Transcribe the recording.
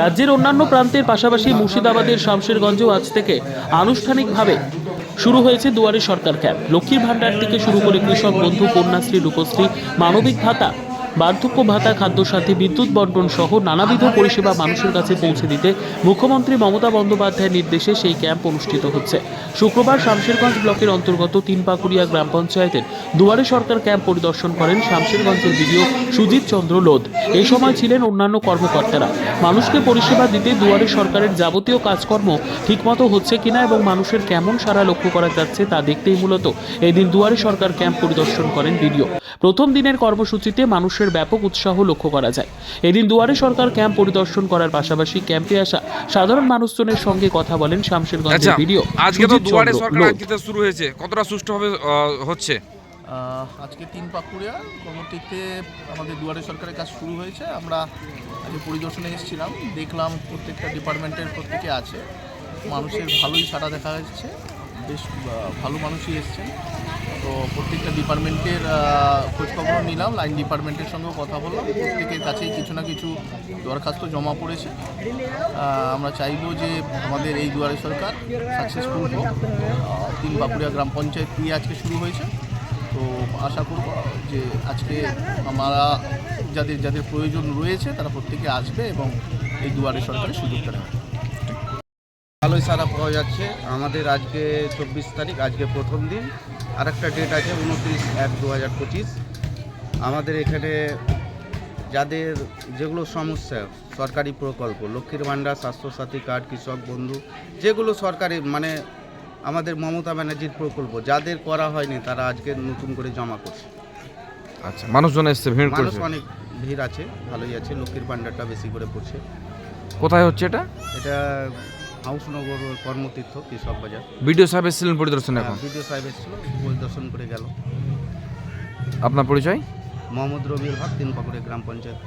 রাজ্যের অন্যান্য প্রান্তের পাশাপাশি মুর্শিদাবাদের শামশেরগঞ্জেও আজ থেকে আনুষ্ঠানিকভাবে শুরু হয়েছে দুয়ারে সরকার ক্যাম্প। লক্ষ্মীর ভাণ্ডার থেকে শুরু করে কৃষক বন্ধু, কন্যাশ্রী, রূপশ্রী, মানবিক ভাতা বার্ধক্য ভাতা খাদ্য খাদ্যসাথী, বিদ্যুৎ বন্টন সহ নানাবিধ পরিষেবা মানুষের কাছে পৌঁছে দিতে মুখ্যমন্ত্রী মমতা বন্দ্যোপাধ্যায়ের নির্দেশে সেই ক্যাম্প অনুষ্ঠিত হচ্ছে। শুক্রবার শামশেরগঞ্জ ব্লকের অন্তর্গত তিনপাকুড়িয়া গ্রাম পঞ্চায়েতের দুয়ারে সরকার ক্যাম্প পরিদর্শন করেন শামশেরগঞ্জের বিডিও সুজিত চন্দ্র লোধ। এই সময় ছিলেন অন্যান্য কর্মকর্তারা। মানুষকে পরিষেবা দিতে দুয়ারে সরকারের যাবতীয় কাজকর্ম ঠিকমতো হচ্ছে কিনা এবং মানুষের কেমন সারা লক্ষ্য করা যাচ্ছে তা দেখতেই মূলত এদিন দুয়ারে সরকার ক্যাম্প পরিদর্শন করেন বিডিও। প্রথম দিনের কর্মসূচিতে মানুষের ব্যাপক উৎসাহ লক্ষ্য করা যায়। এদিন দুয়ারে সরকার ক্যাম্প পরিদর্শন করার পাশাপাশি ক্যাম্পে আসা সাধারণ মানুষজনের সঙ্গে কথা বলেন আচ্ছা শামশেরগঞ্জের বিডিও আজকে তো দুয়ারে সরকার। আজকে শুরু হয়েছে। কতটা সুষ্ঠুভাবে আহ, হচ্ছে? আহ, আজকে তিন পাকুড়িয়া। কর্মতীর্থে আমাদের দুয়ারে সরকারের কাজ শুরু হয়েছে। আমরা আজকে পরিদর্শনে এসেছিলাম। দেখলাম প্রত্যেকটা ডিপার্টমেন্টের প্রত্যেকে আছে। মানুষের ভালোই সাড়া দেখা যাচ্ছে। বেশ ভালো মানুষই এসছেন। তো প্রত্যেকটা ডিপার্টমেন্টের খোঁজখবরও নিলাম, লাইন ডিপার্টমেন্টের সঙ্গেও কথা বললাম। প্রত্যেকের কাছেই কিছু না কিছু দরখাস্ত জমা পড়েছে। আমরা চাইব যে আমাদের এই দুয়ারে সরকার সাকসেসফুল হোক তিন বাঁকুড়িয়া গ্রাম পঞ্চায়েত দিয়ে আজকে শুরু হয়েছে। তো আশা করব যে আজকে আমরা যাদের যাদের প্রয়োজন রয়েছে, তারা প্রত্যেকে আসবে এবং এই দুয়ারে সরকারের সুযোগটা নেবে। ভালোই সারা পাওয়া যাচ্ছে। আমাদের আজকে চব্বিশ তারিখ আজকে প্রথম দিন। আর একটা ডেট আছে উনত্রিশ এক দু হাজার পঁচিশ। আমাদের এখানে যাদের যেগুলো সমস্যা সরকারি প্রকল্প লক্ষ্মীর ভাণ্ডার স্বাস্থ্যসাথী কার্ড কৃষক বন্ধু যেগুলো সরকারি মানে আমাদের মমতা ব্যানার্জির প্রকল্প যাদের করা হয়নি তারা আজকে নতুন করে জমা করছে। আচ্ছা মানুষজন এসছে ভিড় মানুষ করছে? অনেক ভিড় আছে ভালোই আছে লক্ষ্মীর ভাণ্ডারটা বেশি করে পড়ছে। কোথায় হচ্ছে এটা? এটা হাউসনগর কর্মতীর্থ কৃষক বাজার। বিডিও সাহেব এসেছিলেন পরিদর্শন এখন? ভিডিও সাহেব এসেছিল পরিদর্শন করে গেল। আপনার পরিচয়? মোহাম্মদ রবিউল হক তিন পাকুড়ে গ্রাম পঞ্চায়েত।